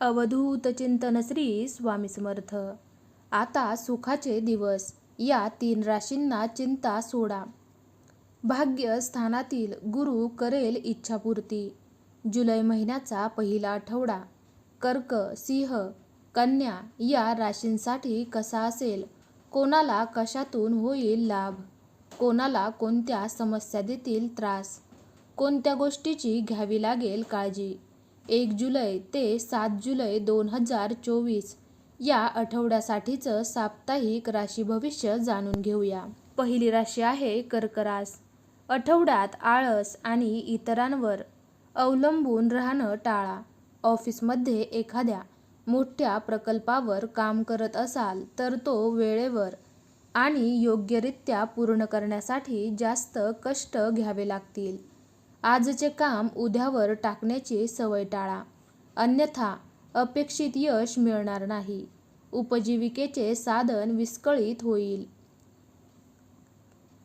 अवधूत चिंतन श्री स्वामी समर्थ. आता सुखाचे दिवस. या तीन राशींना चिंता सोडा. भाग्य स्थानातील गुरु करेल इच्छापूर्ती. जुलै महिन्याचा पहिला आठवडा. कर्क सिंह कन्या या राशींसाठी कसा असेल? कोणाला कशातून होईल लाभ? कोणाला कोणत्या समस्या देतील त्रास? कोणत्या गोष्टीची घ्यावी लागेल काळजी? एक जुलै ते सात जुलै दोन हजार चोवीस. या आठवड्यासाठीचं साप्ताहिक राशी भविष्य जाणून घेऊया. पहिली राशी आहे कर्करास. आठवड्यात आळस आणि इतरांवर अवलंबून राहणं टाळा. ऑफिसमध्ये एखाद्या मोठ्या प्रकल्पावर काम करत असाल तर तो वेळेवर आणि योग्यरित्या पूर्ण करण्यासाठी जास्त कष्ट घ्यावे लागतील. आजचे काम उद्यावर टाकण्याची सवय टाळा. अन्यथा अपेक्षित यश मिळणार नाही. उपजीविकेचे साधन विस्कळीत होईल.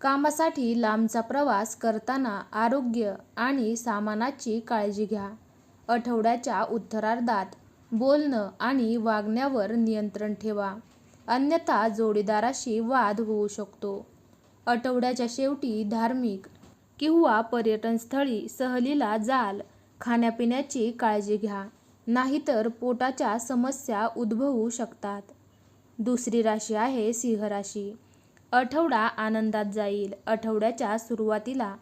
कामासाठी लांबचा प्रवास करताना आरोग्य आणि सामानाची काळजी घ्या. आठवड्याच्या उत्तरार्धात बोलणं आणि वागण्यावर नियंत्रण ठेवा. अन्यथा जोडीदाराशी वाद होऊ शकतो. आठवड्याच्या शेवटी धार्मिक किंवा पर्यटनस्थळी सहलीला जाल. खाण्यापिण्याची काळजी घ्या. नाहीतर पोटाच्या समस्या उद्भवू शकतात. दुसरी राशी आहे सिंह राशी. आठवडा आनंदात जाईल. आठवड्याच्या सुरुवातीला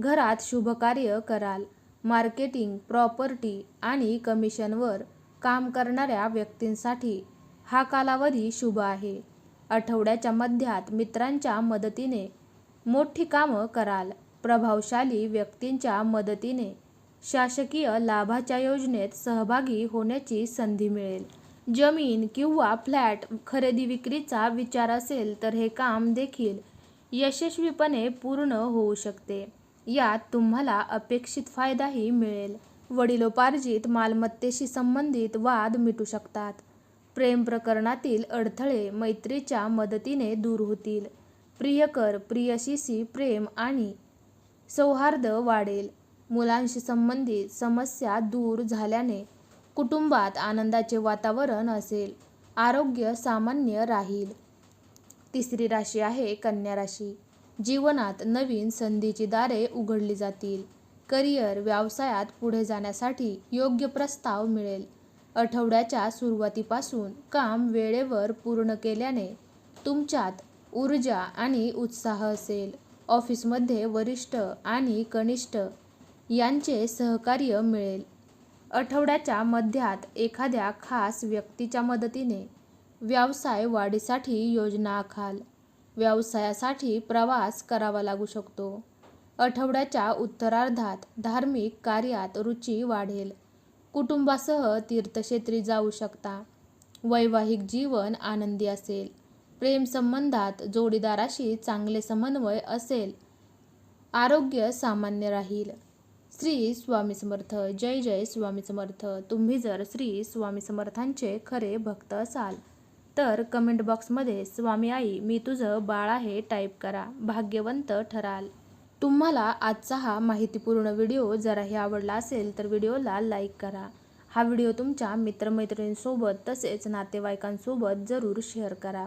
घरात शुभकार्य कराल. मार्केटिंग प्रॉपर्टी आणि कमिशनवर काम करणाऱ्या व्यक्तींसाठी हा कालावधी शुभ आहे. आठवड्याच्या मध्यात मित्रांच्या मदतीने मोठी कामं कराल. प्रभावशाली व्यक्तींच्या मदतीने शासकीय लाभाच्या योजनेत सहभागी होण्याची संधी मिळेल. जमीन किंवा फ्लॅट खरेदी विक्रीचा विचार असेल तर हे काम देखील यशस्वीपणे पूर्ण होऊ शकते. यात तुम्हाला अपेक्षित फायदाही मिळेल. वडिलोपार्जित मालमत्तेशी संबंधित वाद मिटू शकतात. प्रेम प्रकरणातील अडथळे मैत्रीच्या मदतीने दूर होतील. प्रियकर प्रियशीशी प्रेम आणि सौहार्द वाढेल. मुलांशी संबंधित समस्या दूर झाल्याने कुटुंबात आनंदाचे वातावरण असेल. आरोग्य सामान्य राहील. तिसरी राशी आहे कन्या राशी. जीवनात नवीन संधीची दारे उघडली जातील. करिअर व्यवसायात पुढे जाण्यासाठी योग्य प्रस्ताव मिळेल. आठवड्याच्या सुरुवातीपासून काम वेळेवर पूर्ण केल्याने तुमच्यात ऊर्जा आणि उत्साह असेल. ऑफिसमध्ये वरिष्ठ आणि कनिष्ठ यांचे सहकार्य मिळेल. आठवड्याच्या मध्यात एखाद्या खास व्यक्तीच्या मदतीने व्यवसाय वाढीसाठी योजना आखाल. व्यवसायासाठी प्रवास करावा लागू शकतो. आठवड्याच्या उत्तरार्धात धार्मिक कार्यात रुची वाढेल. कुटुंबासह तीर्थक्षेत्री जाऊ शकता. वैवाहिक जीवन आनंदी असेल. प्रेमसंबंधात जोडीदाराशी चांगले समन्वय असेल. आरोग्य सामान्य राहील. श्री स्वामी समर्थ जय जय स्वामी समर्थ. तुम्ही जर श्री स्वामी समर्थांचे खरे भक्त असाल तर कमेंट बॉक्समध्ये स्वामी आई मी तुझं बाळ आहे टाईप करा. भाग्यवंत ठराल. तुम्हाला आजचा हा माहितीपूर्ण व्हिडिओ जराही आवडला असेल तर व्हिडिओला लाईक करा. हा व्हिडिओ तुमच्या मित्रमैत्रिणींसोबत तसेच नातेवाईकांसोबत जरूर शेअर करा.